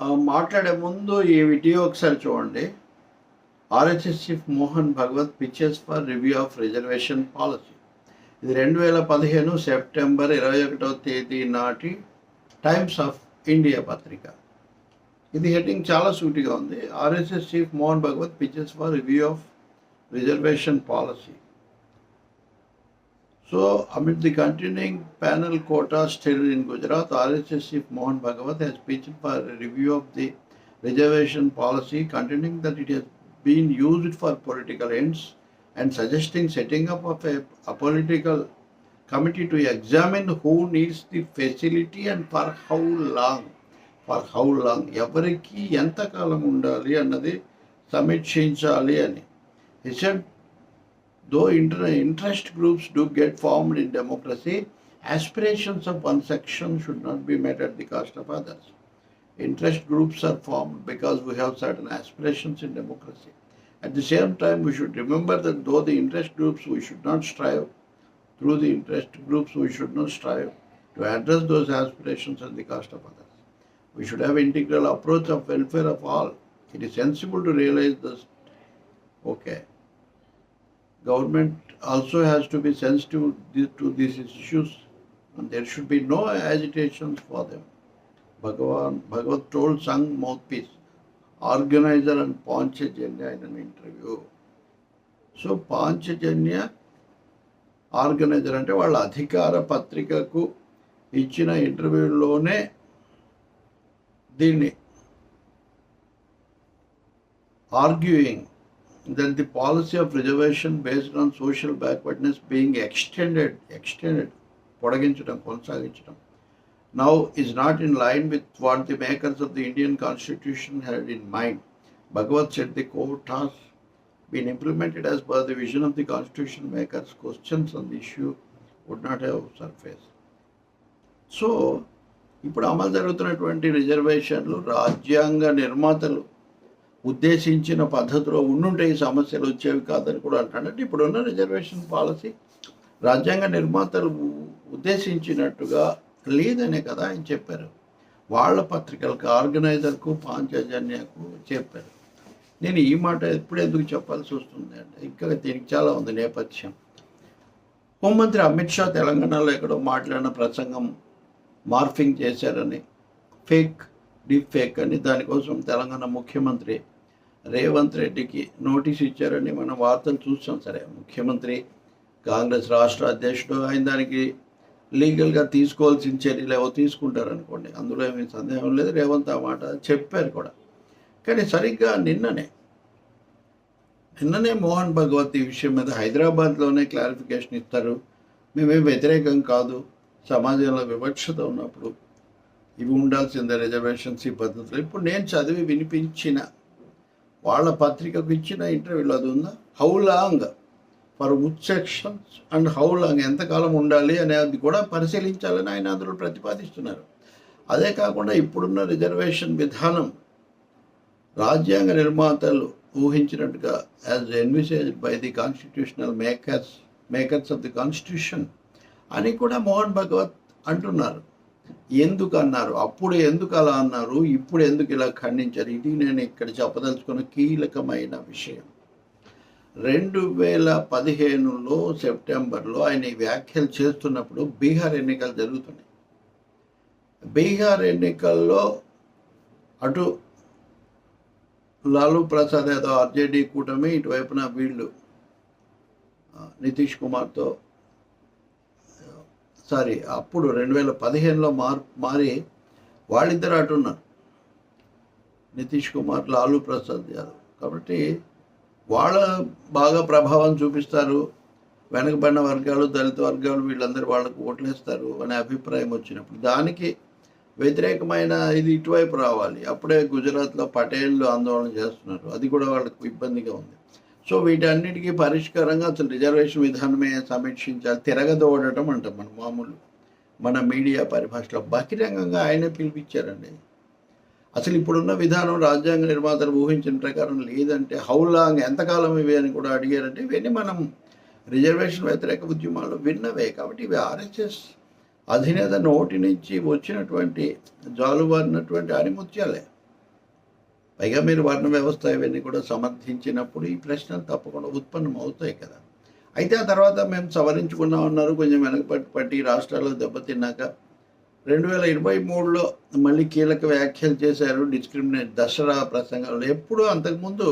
మాట్లాడే ముందు ఈ వీడియో ఒకసారి చూడండి. RSS chief Mohan Bhagwat pictures for review of reservation policy. ఇది రెండు వేల పదిహేను సెప్టెంబర్ ఇరవై ఒకటవ తేదీ నాటి టైమ్స్ ఆఫ్ ఇండియా పత్రిక. ఇది హెడ్డింగ్ చాలా సూటిగా ఉంది. RSS chief Mohan Bhagwat pictures for review of reservation policy. So, amid the continuing panel quota still in Gujarat, RSS Chief Mohan Bhagawat has pitched for a review of the reservation policy, contending that it has been used for political ends and suggesting setting up of a, a political committee to examine who needs the facility and for how long. For how long ఎవరికి ఎంతకాలం ఉండాలి అన్నది సమీక్షించాలి అని he said though inter- interest groups do get formed in democracy, aspirations of one section should not be met at the cost of others. Interest groups are formed because we have certain aspirations in democracy. At the same time, we should remember that though the interest groups, we should not strive, through the interest groups, we should not strive to address those aspirations at the cost of others. We should have integral approach of welfare of all. It is sensible to realize this. Okay government also has to be sensitive to these issues and there should be no agitations for them. Bhagavan, Bhagavat told Sangh Mouthpiece, organizer and Panchajanya in an interview. So Panchajanya Organiser అంటే వాళ్ళ అధికార పత్రికకు ఇచ్చిన ఇంటర్వ్యూలోనే దీన్ని arguing that the policy of reservation based on social backwardness being extended, extended, పొడిగించడం కొనసాగించడం now is not in line with what the makers of the Indian constitution had in mind. Bhagavad said the court has been implemented as per the vision of the constitution makers. Questions on the issue would not have surfaced. సో ఇప్పుడు అమలు జరుగుతున్నటువంటి రిజర్వేషన్లు రాజ్యాంగ నిర్మాతలు ఉద్దేశించిన పద్ధతిలో ఉండుంటే ఈ సమస్యలు వచ్చేవి కాదని కూడా అంటాడు ఇప్పుడున్న రిజర్వేషన్ పాలసీ రాజ్యాంగ నిర్మాతలు ఉద్దేశించినట్టుగా లేదనే కదా ఆయన చెప్పారు. వాళ్ళ పత్రికలకు ఆర్గనైజర్కు పాంచజన్యకు చెప్పారు. నేను ఈ మాట ఎప్పుడు ఎందుకు చెప్పాల్సి వస్తుంది అంటే ఇంకా దీనికి చాలా ఉంది నేపథ్యం. హోంమంత్రి అమిత్ షా తెలంగాణలో ఎక్కడో మాట్లాడిన ప్రసంగం మార్ఫింగ్ చేశారని ఫేక్ డీప్ ఫేక్ అని దానికోసం తెలంగాణ ముఖ్యమంత్రి రేవంత్ రెడ్డికి నోటీస్ ఇచ్చారని మనం వార్తలు చూసాం సరే ముఖ్యమంత్రి కాంగ్రెస్ రాష్ట్ర అధ్యక్షుడు ఆయన దానికి లీగల్గా తీసుకోవాల్సిన చర్యలు ఏవో తీసుకుంటారు అనుకోండి అందులో ఏమీ సందేహం లేదు. రేవంత్ ఆ మాట చెప్పారు కూడా. కానీ సరిగ్గా నిన్ననే నిన్ననే మోహన్ భగవత్ ఈ విషయం మీద హైదరాబాద్లోనే క్లారిఫికేషన్ ఇస్తారు. మేమేం వ్యతిరేకం కాదు. సమాజంలో వివక్షత ఉన్నప్పుడు ఇవి ఉండాల్సిందే రిజర్వేషన్స్ ఈ పద్ధతిలో. ఇప్పుడు నేను చదివి వినిపించిన వాళ్ళ పత్రికకు ఇచ్చిన ఇంటర్వ్యూలో అది ఉందా? How long for which sections and how long ఎంతకాలం ఉండాలి అనేది కూడా పరిశీలించాలని ఆయన అందులో ప్రతిపాదిస్తున్నారు. అదే కాకుండా ఇప్పుడున్న రిజర్వేషన్ విధానం రాజ్యాంగ నిర్మాతలు ఊహించినట్టుగా as envisage by the constitutional makers makers of the constitution అని కూడా మోహన్ భగవత్ అంటున్నారు. ఎందుకు అన్నారు? అప్పుడు ఎందుకు అలా అన్నారు? ఇప్పుడు ఎందుకు ఇలా ఖండించారు? ఇది నేను ఇక్కడ చెప్పదలుచుకున్న కీలకమైన విషయం. రెండు వేల పదిహేనులో సెప్టెంబర్లో ఆయన ఈ వ్యాఖ్యలు చేస్తున్నప్పుడు బీహార్ ఎన్నికలు జరుగుతున్నాయి. బీహార్ ఎన్నికల్లో అటు లాలూ ప్రసాద్ యాదవ్ ఆర్జేడీ కూటమి ఇటువైపున వీళ్ళు నితీష్ కుమార్తో సారీ అప్పుడు రెండు వేల పదిహేనులో మార్ మారి వాళ్ళిద్దరు అటు ఉన్నారు. నితీష్ కుమార్ లాలూ ప్రసాద్ యాదవ్. కాబట్టి వాళ్ళ బాగా ప్రభావం చూపిస్తారు. వెనకబడిన వర్గాలు దళిత వర్గాలు వీళ్ళందరూ వాళ్ళకు ఓట్లేస్తారు అనే అభిప్రాయం వచ్చినప్పుడు. దానికి వ్యతిరేకమైన ఇది ఇటువైపు రావాలి. అప్పుడే గుజరాత్లో పటేళ్ళు ఆందోళన చేస్తున్నారు. అది కూడా వాళ్ళకు ఇబ్బందిగా ఉంది. సో వీటన్నిటికీ పరిష్కారంగా అసలు రిజర్వేషన్ విధానమే సమీక్షించాలి. తిరగదోడటం అంటాం మన మామూలు. మన మీడియా పరిభాషలో బహిరంగంగా ఆయనే పిలిపించారండి. అసలు ఇప్పుడున్న విధానం రాజ్యాంగ నిర్మాతలు ఊహించిన ప్రకారం లేదంటే హౌ లాంగ్ ఎంతకాలం ఇవి అని కూడా అడిగారంటే ఇవన్నీ మనం రిజర్వేషన్ వ్యతిరేక ఉద్యమాల్లో విన్నవే కాబట్టి ఇవి ఆర్ఎస్ఎస్ అధినేత నోటి నుంచి వచ్చినటువంటి జాలువారినటువంటి ఆనిముత్యాలే పైగా మీరు వర్ణ వ్యవస్థ ఇవన్నీ కూడా సమర్థించినప్పుడు ఈ ప్రశ్నలు తప్పకుండా ఉత్పన్నం అవుతాయి కదా. అయితే ఆ తర్వాత మేము సవరించుకున్నా ఉన్నారు కొంచెం వెనకపట్టి పట్టి రాష్ట్రాల్లో దెబ్బతిన్నాక. రెండు వేల ఇరవై మూడులో మళ్ళీ కీలక వ్యాఖ్యలు చేశారు డిస్క్రిమినేట్ దసరా ప్రసంగంలో. ఎప్పుడు అంతకుముందు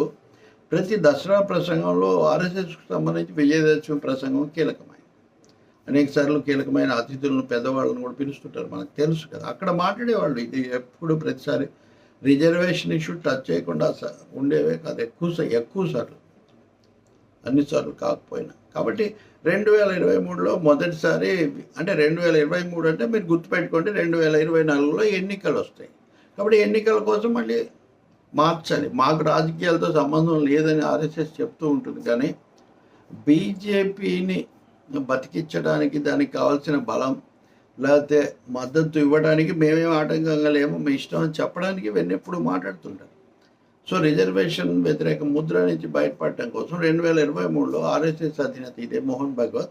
ప్రతి దసరా ప్రసంగంలో ఆర్ఎస్ఎస్కు సంబంధించి విజయదశమి ప్రసంగం కీలకమైంది. అనేక సార్లు కీలకమైన అతిథులను పెద్దవాళ్ళని కూడా పిలుస్తుంటారు మనకు తెలుసు కదా. అక్కడ మాట్లాడేవాళ్ళు ఇది ఎప్పుడు ప్రతిసారి రిజర్వేషన్ ఇష్యూ టచ్ చేయకుండా స- ఉండేవే కాదు. ఎక్కువ ఎక్కువ సార్లు. అన్నిసార్లు కాకపోయినా. కాబట్టి రెండు వేల ఇరవై మూడులో మొదటిసారి అంటే రెండు వేల ఇరవై మూడు అంటే మీరు గుర్తుపెట్టుకోండి రెండు వేల ఇరవై నాలుగులో ఎన్నికలు వస్తాయి. కాబట్టి ఎన్నికల కోసం మళ్ళీ మార్చాలి. మాకు రాజకీయాలతో సంబంధం లేదని ఆర్ఎస్ఎస్ చెప్తూ ఉంటుంది కానీ బీజేపీని బతికించడానికి దానికి కావాల్సిన బలం లేకపోతే మద్దతు ఇవ్వడానికి మేమేం ఆటంకంగా లేము. మీ ఇష్టం అని చెప్పడానికి ఇవన్నీ ఎప్పుడు మాట్లాడుతుంటారు. సో రిజర్వేషన్ వ్యతిరేక ముద్ర నుంచి బయటపడటం కోసం రెండు వేల ఇరవై మూడులో ఆర్ఎస్ఎస్ అధినేత ఇదే మోహన్ భగవత్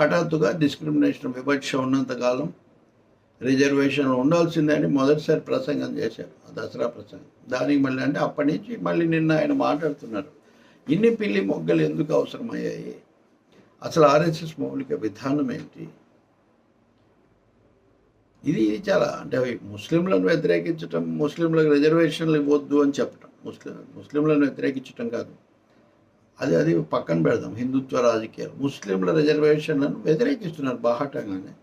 హఠాత్తుగా డిస్క్రిమినేషన్ వివక్ష ఉన్నంతకాలం రిజర్వేషన్ ఉండాల్సిందే అని మొదటిసారి ప్రసంగం చేశారు. ఆ దసరా ప్రసంగం. దానికి మళ్ళీ అంటే అప్పటి నుంచి మళ్ళీ నిన్న ఆయన మాట్లాడుతున్నారు. ఇన్ని పిల్లి మొగ్గలు ఎందుకు అవసరమయ్యాయి? అసలు ఆర్ఎస్ఎస్ మౌలిక విధానం ఏంటి? ఇది ఇది చాలా అంటే అవి ముస్లింలను వ్యతిరేకించటం ముస్లింలకు రిజర్వేషన్లు ఇవ్వద్దు అని చెప్పటం. ముస్లిం ముస్లింలను వ్యతిరేకించటం కాదు. అది అది పక్కన పెడదాం హిందుత్వ రాజకీయాలు. ముస్లింల రిజర్వేషన్లను వ్యతిరేకిస్తున్నారు బాహాటంగానే.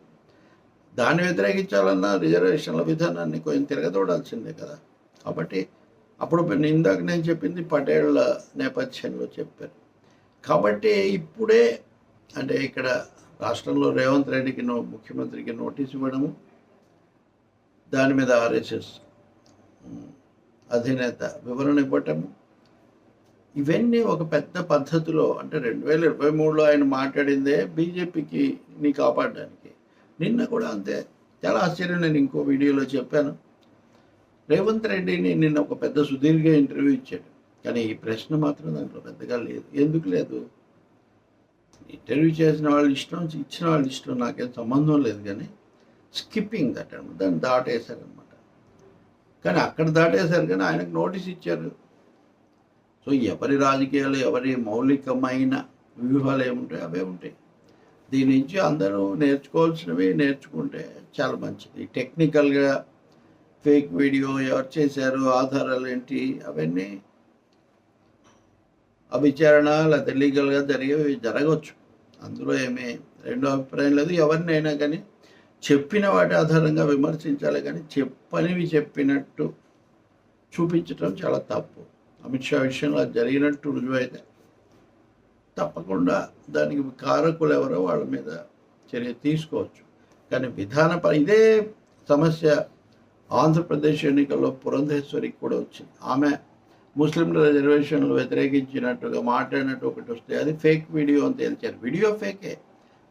దాన్ని వ్యతిరేకించాలన్నా రిజర్వేషన్ల విధానాన్ని కొంచెం తిరగదోడాల్సిందే కదా. కాబట్టి అప్పుడు ఇందాక నేను చెప్పింది పటేళ్ళ నేపథ్యంలో చెప్పారు. కాబట్టి ఇప్పుడే అంటే ఇక్కడ రాష్ట్రంలో రేవంత్ రెడ్డికి నో ముఖ్యమంత్రికి నోటీస్ ఇవ్వడము దాని మీద ఆర్ఎస్ఎస్ అధినేత వివరణ ఇవ్వటము. ఇవన్నీ ఒక పెద్ద పద్ధతిలో అంటే రెండు వేల ఇరవై మూడులో ఆయన మాట్లాడిందే బీజేపీకి నీ కాపాడడానికి. నిన్న కూడా అంతే. చాలా ఆశ్చర్యం నేను ఇంకో వీడియోలో చెప్పాను. రేవంత్ రెడ్డిని నిన్న ఒక పెద్ద సుదీర్ఘ ఇంటర్వ్యూ ఇచ్చాడు. కానీ ఈ ప్రశ్న మాత్రం దాంట్లో పెద్దగా లేదు. ఎందుకు లేదు? ఇంటర్వ్యూ చేసిన వాళ్ళ ఇష్టం ఇచ్చిన వాళ్ళ ఇష్టం నాకేం సంబంధం లేదు కానీ స్కిప్పింగ్ దట్ అనమాట దాన్ని దాటేశారనమాట కానీ అక్కడ దాటేశారు కానీ ఆయనకు నోటీస్ ఇచ్చారు. సో ఎవరి రాజకీయాలు ఎవరి మౌలికమైన వ్యూహాలు ఏముంటాయి అవే ఉంటాయి. దీని నుంచి అందరూ నేర్చుకోవాల్సినవి నేర్చుకుంటే చాలా మంచిది. టెక్నికల్గా ఫేక్ వీడియో ఎవరు చేశారు ఆధారాలు ఏంటి అవన్నీ ఆ విచారణ లేకపోతే లీగల్గా జరిగేవి జరగవచ్చు. అందులో ఏమీ రెండో అభిప్రాయం లేదు. ఎవరినైనా కానీ చెప్పిన వాటి ఆధారంగా విమర్శించాలి కానీ చెప్పనివి చెప్పినట్టు చూపించటం చాలా తప్పు. అమిత్ షా విషయంలో అది జరిగినట్టు రుజువైతే తప్పకుండా దానికి కారకులు ఎవరో వాళ్ళ మీద చర్య తీసుకోవచ్చు. కానీ విధాన ప- ఇదే సమస్య ఆంధ్రప్రదేశ్ ఎన్నికల్లో పురంధేశ్వరికి కూడా వచ్చింది. ఆమె ముస్లింల రిజర్వేషన్లు వ్యతిరేకించినట్టుగా మాట్లాడినట్టు ఒకటి వస్తే అది ఫేక్ వీడియో అని తేల్చారు. వీడియో ఫేకే.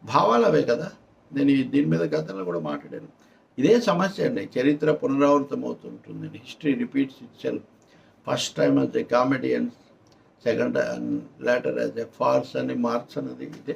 భావాలు అవే కదా. నేను దీని మీద గతంలో కూడా మాట్లాడాను. ఇదే సమస్య అండి. చరిత్ర పునరావృతం అవుతుంటుంది history repeats itself first time as a comedians second later as a farce అని మార్చ్ అన్నది ఇదే.